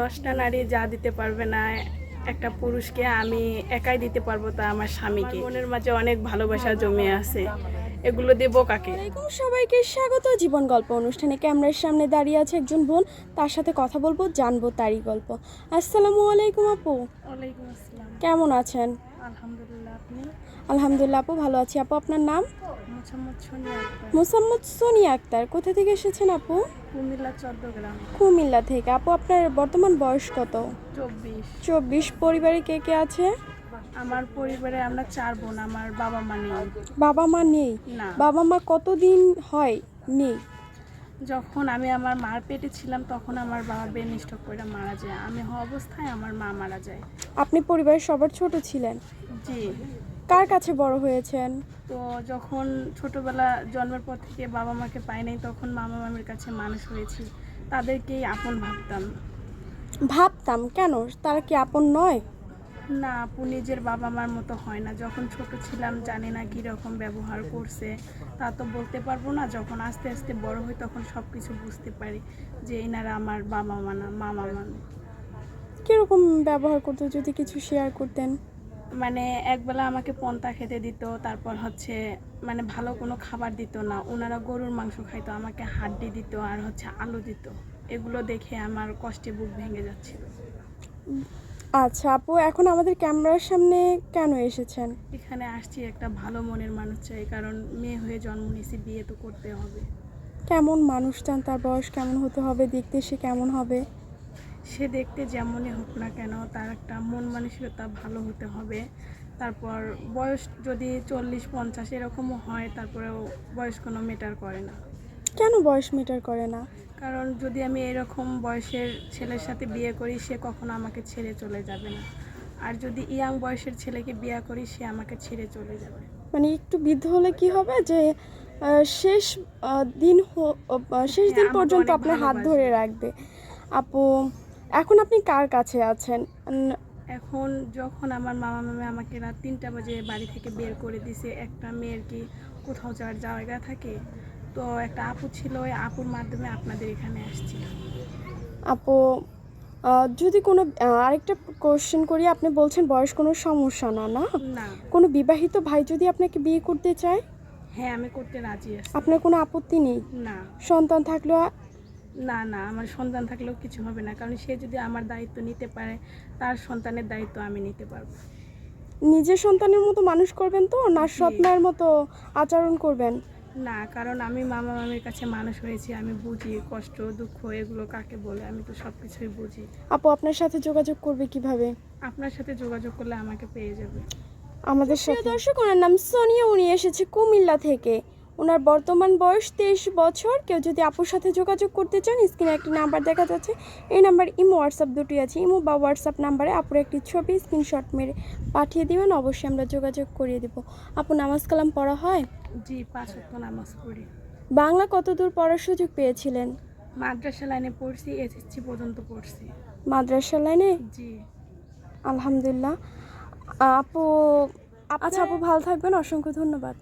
দশটা নারী যা দিতে পারবে না একটা পুরুষকে আমি একাই দিতে পারব তা আমার স্বামীকে। মনের মাঝে অনেক ভালোবাসা জমে আছে। এগুলো দেবো কাকে? সবাইকে স্বাগত। জীবন গল্প অনুষ্ঠানে ক্যামেরার সামনে দাঁড়িয়ে আছে একজন বোন। তার সাথে কথা বলব জানব তারই গল্প। আসসালামু আলাইকুম আপু। ওয়ালাইকুম আসসালাম। কেমন আছেন? আলহামদুলিল্লাহ আপনি? আলহামদুলিল্লাহ আপু ভালো আছি। আপু আপনার নাম? মোসাম্মদ সোনিয়া আক্তার। কোথা থেকে এসেছেন আপু? কুমিল্লা চট্টগ্রাম। কুমিল্লা থেকে। আপু আপনার বর্তমান বয়স কত? চব্বিশ। চব্বিশ। পরিবারে কে কে আছে? আমার পরিবারে আমরা চার বোন আমার বাবা মা নেই। বাবা মা নেই? না। বাবা মা কতদিন হয় নেই? যখন আমি আমার মার পেটে ছিলাম তখন আমার বাবা বেন স্ট্রোক করে মারা যায়। আমি অবস্থায় আমার মা মারা যায়। আপনি পরিবারের সবার ছোট ছিলেন। জি। কার কাছে বড় হয়েছেন? তো যখন ছোটবেলা জন্মের পর থেকে বাবা মাকে পাই নাই তখন মামা মামির কাছে মানুষ হয়েছি। তাদেরকেই আপন ভাবতাম। ভাবতাম? কেন? তারা কি আপন নয়? না আপু নিজের বাবা মার মতো হয় না। যখন ছোট ছিলাম জানি না কীরকম ব্যবহার করছে। তা তো বলতে পারব না যখন আস্তে আস্তে বড় হই তখন সব কিছু বুঝতে পারি যে এনারা আমার বাবা মা না মামা মানে কীরকম ব্যবহার করতো যদি কিছু শেয়ার করতেন? মানে একবেলা আমাকে পন্তা খেতে দিত তারপর হচ্ছে মানে ভালো কোনো খাবার দিত না। ওনারা গরুর মাংস খাইতো আমাকে হাড্ডি দিত আর হচ্ছে আলু দিত। এগুলো দেখে আমার কষ্টে বুক ভেঙে যাচ্ছিল। আচ্ছা আপু এখন আমাদের ক্যামেরার সামনে কেন এসেছেন? এখানে আসছি একটা ভালো মনের মানুষ চাই কারণ মেয়ে হয়ে জন্ম নিয়েছি বিয়ে তো করতে হবে। কেমন মানুষ চান তার বয়স কেমন হতে হবে দেখতে সে কেমন হবে? সে দেখতে যেমনই হোক না কেন তার একটা মন মানসিকতা ভালো হতে হবে। তারপর বয়স যদি চল্লিশ পঞ্চাশ এরকমও হয় তারপরেও বয়স কোনো মেটার করে না। কেন বয়স মেটার করে না? কারণ যদি আমি এরকম বয়সের ছেলের সাথে বিয়ে করি সে কখনো আমাকে ছেড়ে চলে যাবে না। আর যদি ইয়াং বয়সের ছেলেকে বিয়ে করি সে আমাকে ছেড়ে চলে যাবে। মানে একটু বৃদ্ধ হলে কি হবে যে শেষ দিন শেষ দিন হ্যাঁ, পর্যন্ত আপনার হাত ধরে রাখবে। আপু এখন আপনি কার কাছে আছেন? এখন যখন আমার মামা মামা আমাকে রাত তিনটা বাজে বাড়ি থেকে বের করে দিছে একটা মেয়ের কি কোথাও যাওয়ার জায়গা থাকে? তো একটা আপু ছিল ওই আপুর মাধ্যমে আপনাদের এখানে আসছি। আপু যদি কোনো আরেকটা কোশ্চেন করি আপনি বলছেন বয়স কোনো সমস্যা না না? কোনো বিবাহিত ভাই যদি আপনাকে বিয়ে করতে চায়? হ্যাঁ আমি করতে রাজি আছি। আপনার কোনো আপত্তি নেই? না। সন্তান থাকলেও না না আমার সন্তান থাকলেও কিছু হবে না কারণ সে যদি আমার দায়িত্ব নিতে পারে তার সন্তানের দায়িত্ব আমি নিতে পারব। নিজের সন্তানের মতো মানুষ করবেন তো না। স্বপ্নের মতো আচরণ করবেন? না কারণ আমি মামা মামির কাছে মানুষ হয়েছি আমি বুঝি কষ্ট দুঃখ এগুলো কাকে বলে আমি তো সব কিছুই বুঝি। আপু আপনার সাথে যোগাযোগ করবে কীভাবে? আপনার সাথে যোগাযোগ করলে আমাকে পেয়ে যাবে। আমাদের সাথে। দর্শক ওনার নাম সোনিয়া উনি এসেছে কুমিল্লা থেকে। ওনার বর্তমান বয়স তেইশ বছর। কেউ যদি আপুর সাথে যোগাযোগ করতে চান স্ক্রিনে একটি নাম্বার দেখা যাচ্ছে। এই নাম্বার ইমো হোয়াটসঅ্যাপ দুটি আছে। ইমো বা হোয়াটসঅ্যাপ নাম্বারে আপুর একটি ছবি স্ক্রিনশট মেরে পাঠিয়ে দিবেন। অবশ্যই আমরা যোগাযোগ করিয়ে দেবো। আপু নামাজ কালাম পড়া হয়? জি পাঁচ নামাজ পড়ি। বাংলা কতদূর পড়ার সুযোগ পেয়েছিলেন? মাদ্রাসা লাইনে পড়ছি এসএসসি পর্যন্ত পড়ছি। মাদ্রাসা লাইনে? জি। আলহামদুলিল্লাহ। আপু আচ্ছা আপু ভালো থাকবেন। অসংখ্য ধন্যবাদ।